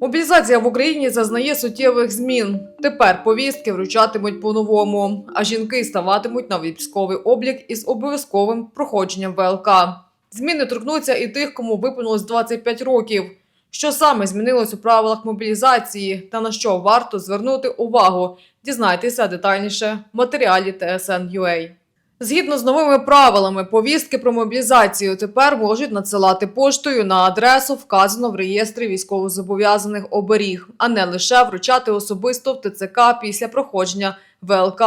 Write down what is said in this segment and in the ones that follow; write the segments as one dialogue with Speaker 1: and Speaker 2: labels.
Speaker 1: Мобілізація в Україні зазнає суттєвих змін. Тепер повістки вручатимуть по-новому, а жінки ставатимуть на військовий облік із обов'язковим проходженням ВЛК. Зміни торкнуться і тих, кому виповнилось 25 років. Що саме змінилось у правилах мобілізації та на що варто звернути увагу? Дізнайтеся детальніше в матеріалі TSN.ua. Згідно з новими правилами, повістки про мобілізацію тепер можуть надсилати поштою на адресу, вказану в реєстрі військовозобов'язаних оберіг, а не лише вручати особисто в ТЦК після проходження ВЛК.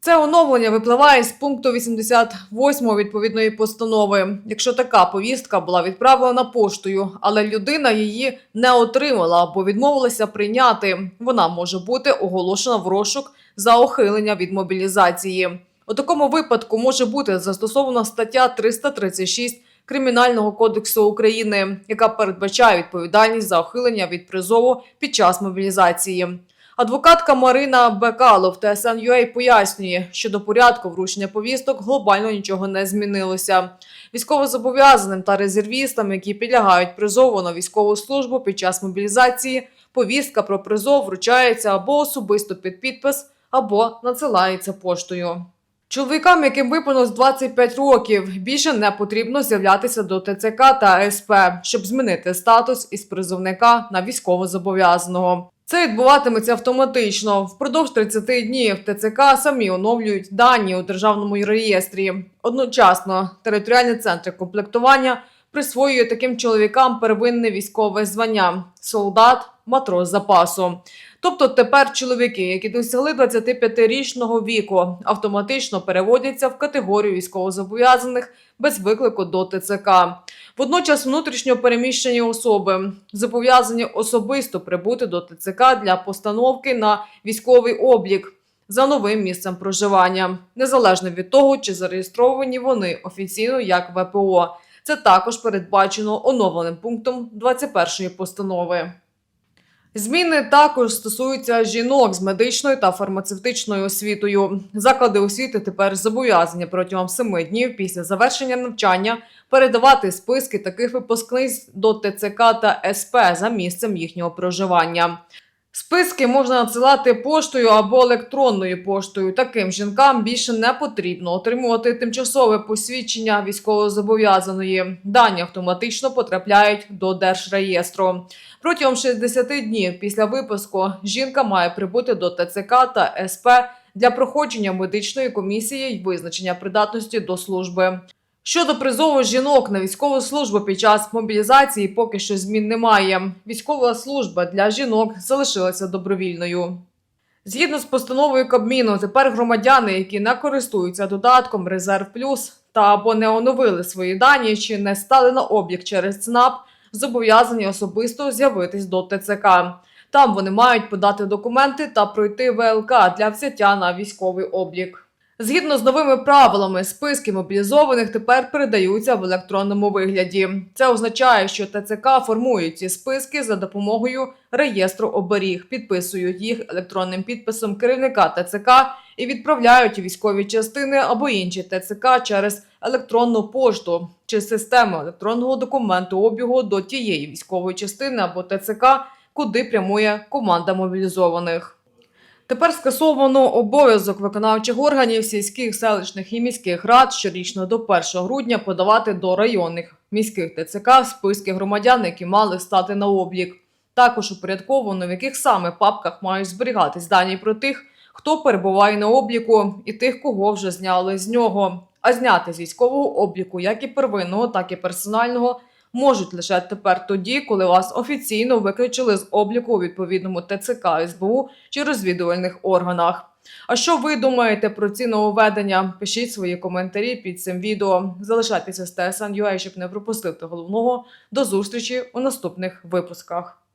Speaker 1: Це оновлення випливає з пункту 88 відповідної постанови. Якщо така повістка була відправлена поштою, але людина її не отримала або відмовилася прийняти, вона може бути оголошена в розшук за ухилення від мобілізації. У такому випадку може бути застосована стаття 336 Кримінального кодексу України, яка передбачає відповідальність за ухилення від призову під час мобілізації. Адвокатка Марина Бекалов ТСН.UA пояснює, що до порядку вручення повісток глобально нічого не змінилося. Військовозобов'язаним та резервістам, які підлягають призову на військову службу під час мобілізації, повістка про призов вручається або особисто під підпис, або надсилається поштою. Чоловікам, яким виповнилось 25 років, більше не потрібно з'являтися до ТЦК та СП, щоб змінити статус із призовника на військовозобов'язаного. Це відбуватиметься автоматично. Впродовж 30 днів ТЦК самі оновлюють дані у державному реєстрі. Одночасно територіальні центри комплектування присвоює таким чоловікам первинне військове звання солдат, матрос запасу. Тобто тепер чоловіки, які досягли 25-річного віку, автоматично переводяться в категорію військовозобов'язаних без виклику до ТЦК. Водночас внутрішньо переміщені особи зобов'язані особисто прибути до ТЦК для постановки на військовий облік за новим місцем проживання, незалежно від того, чи зареєстровані вони офіційно як ВПО. Це також передбачено оновленим пунктом 21 постанови. Зміни також стосуються жінок з медичною та фармацевтичною освітою. Заклади освіти тепер зобов'язані протягом семи днів після завершення навчання передавати списки таких випускниць до ТЦК та СП за місцем їхнього проживання. Списки можна надсилати поштою або електронною поштою. Таким жінкам більше не потрібно отримувати тимчасове посвідчення військовозобов'язаної. Дані автоматично потрапляють до держреєстру. Протягом 60 днів після випуску жінка має прибути до ТЦК та СП для проходження медичної комісії й визначення придатності до служби. Щодо призову жінок на військову службу під час мобілізації, поки що змін немає. Військова служба для жінок залишилася добровільною. Згідно з постановою Кабміну, тепер громадяни, які не користуються додатком Резерв Плюс та або не оновили свої дані чи не стали на облік через ЦНАП, зобов'язані особисто з'явитись до ТЦК. Там вони мають подати документи та пройти ВЛК для взяття на військовий облік. Згідно з новими правилами, списки мобілізованих тепер передаються в електронному вигляді. Це означає, що ТЦК формують ці списки за допомогою реєстру оберіг, підписують їх електронним підписом керівника ТЦК і відправляють військові частини або інші ТЦК через електронну пошту чи систему електронного документу обігу до тієї військової частини або ТЦК, куди прямує команда мобілізованих. Тепер скасовано обов'язок виконавчих органів сільських, селищних і міських рад щорічно до 1 грудня подавати до районних міських ТЦК списки громадян, які мали стати на облік. Також упорядковано, в яких саме папках мають зберігатись дані про тих, хто перебуває на обліку, і тих, кого вже зняли з нього. А зняти з військового обліку, як і первинного, так і персонального, можуть лише тепер тоді, коли вас офіційно виключили з обліку у відповідному ТЦК СБУ чи розвідувальних органах. А що ви думаєте про ці нововведення? Пишіть свої коментарі під цим відео. Залишайтеся з TSN.ua, щоб не пропустити головного. До зустрічі у наступних випусках.